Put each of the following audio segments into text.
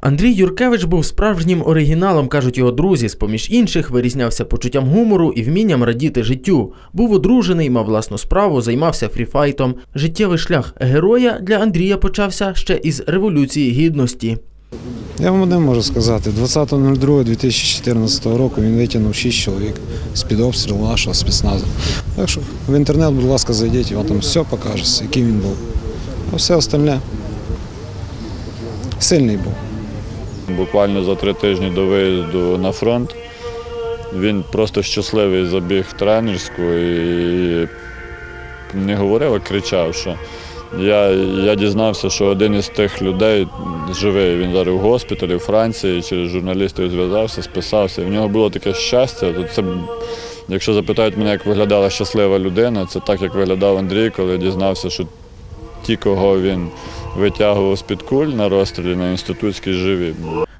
Андрій Юркевич був справжнім оригіналом, кажуть його друзі. З поміж інших вирізнявся почуттям гумору і вмінням радіти життю. Був одружений, мав власну справу, займався фріфайтом. Життєвий шлях героя для Андрія почався ще із революції гідності. Я вам одне можу сказати. 20.02.2014 року він витягнув 6 чоловік з-під обстрілу нашого спецназу. Так що в інтернет, будь ласка, зайдіть, вам там все покажеться, який він був. А все остальне сильний був. Буквально за три тижні до виїзду на фронт він просто щасливий забіг в тренерську і не говорив, а кричав, що я, я дізнався, що один із тих людей живий. Він зараз в госпіталі у Франції, через журналістів зв'язався, списався. В нього було таке щастя. Це, якщо запитають мене, як виглядала щаслива людина, це так, як виглядав Андрій, коли дізнався, що ті, кого він витягував з-під куль на розстрілі на інститутській живі.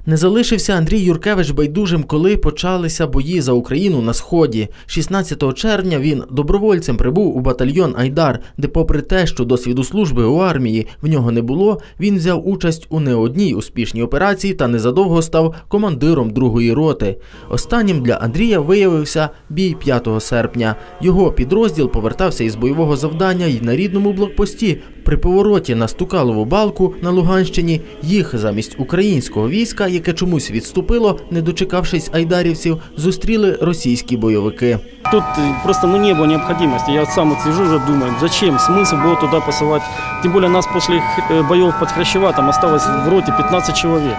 Не залишився Андрій Юркевич байдужим, коли почалися бої за Україну на сході. 16 червня він добровольцем прибув у батальйон Айдар, де, попри те, що досвіду служби у армії в нього не було, він взяв участь у не одній успішній операції та незадовго став командиром другої роти. Останнім для Андрія виявився бій 5 серпня. Його підрозділ повертався із бойового завдання і на рідному блокпості. При повороті на Стукалову балку на Луганщині їх замість українського війська, яке чомусь відступило, не дочекавшись айдарівців, зустріли російські бойовики. Тут э, просто ну, не было необходимости. Я вот сам вот сижу уже думаю, зачем смысл было туда посылать. Тем более нас после э, боев под Хрящеватом осталось в роте 15 человек.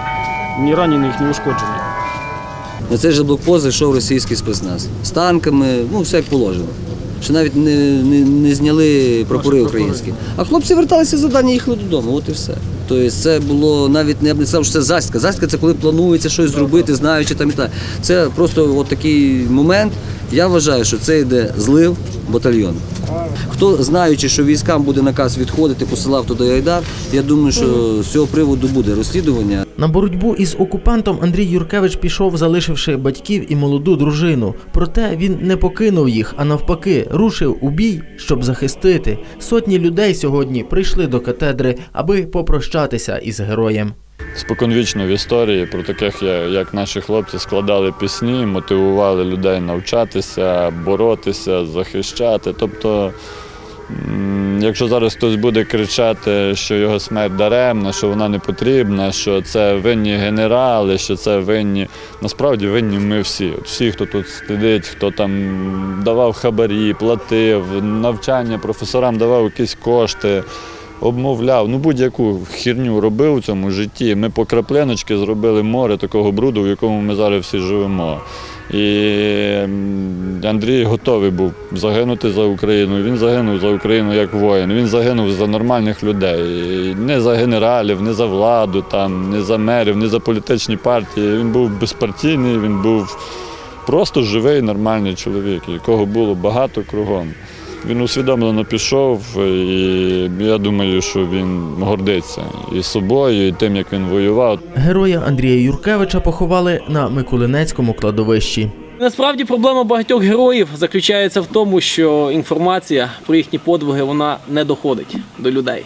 Ни раненых, ни ушкодженных. На цей же блокпост зайшов російський спецназ з танками, ну все як положено. Що навіть не, не, не зняли прапори українські. А хлопці верталися завдання, їхали додому, от і все. Тобто це було навіть не я б не сказав, що це застка. Застка це коли планується щось зробити, знаючи там і так. Це просто от такий момент. Я вважаю, що це йде злив батальйону. Хто знаючи, що військам буде наказ відходити, посилав туди Айдар, я думаю, що з цього приводу буде розслідування. На боротьбу із окупантом Андрій Юркевич пішов, залишивши батьків і молоду дружину. Проте він не покинув їх, а навпаки, рушив у бій, щоб захистити. Сотні людей сьогодні прийшли до катедри, аби попрощатися із героєм. Споконвічно в історії про таких, як наші хлопці, складали пісні, мотивували людей навчатися, боротися, захищати. Тобто, якщо зараз хтось буде кричати, що його смерть даремна, що вона не потрібна, що це винні генерали, що це винні. Насправді винні ми всі. От всі, хто тут сидить, хто там давав хабарі, платив, навчання професорам давав якісь кошти обмовляв, ну будь-яку херню робив у цьому житті. Ми по краплиночки зробили море такого бруду, в якому ми зараз всі живемо. І Андрій готовий був загинути за Україну. Він загинув за Україну як воїн. Він загинув за нормальних людей. Не за генералів, не за владу, там, не за мерів, не за політичні партії. Він був безпартійний, він був просто живий, нормальний чоловік, якого було багато кругом. Він усвідомлено пішов, і я думаю, що він гордиться і собою, і тим, як він воював. Героя Андрія Юркевича поховали на Миколинецькому кладовищі. Насправді проблема багатьох героїв заключається в тому, що інформація про їхні подвиги вона не доходить до людей.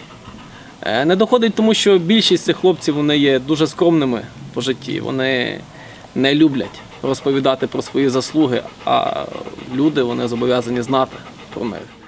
Е, Не доходить, тому що більшість цих хлопців вони є дуже скромними по житті. Вони не люблять розповідати про свої заслуги, а люди вони зобов'язані знати про них.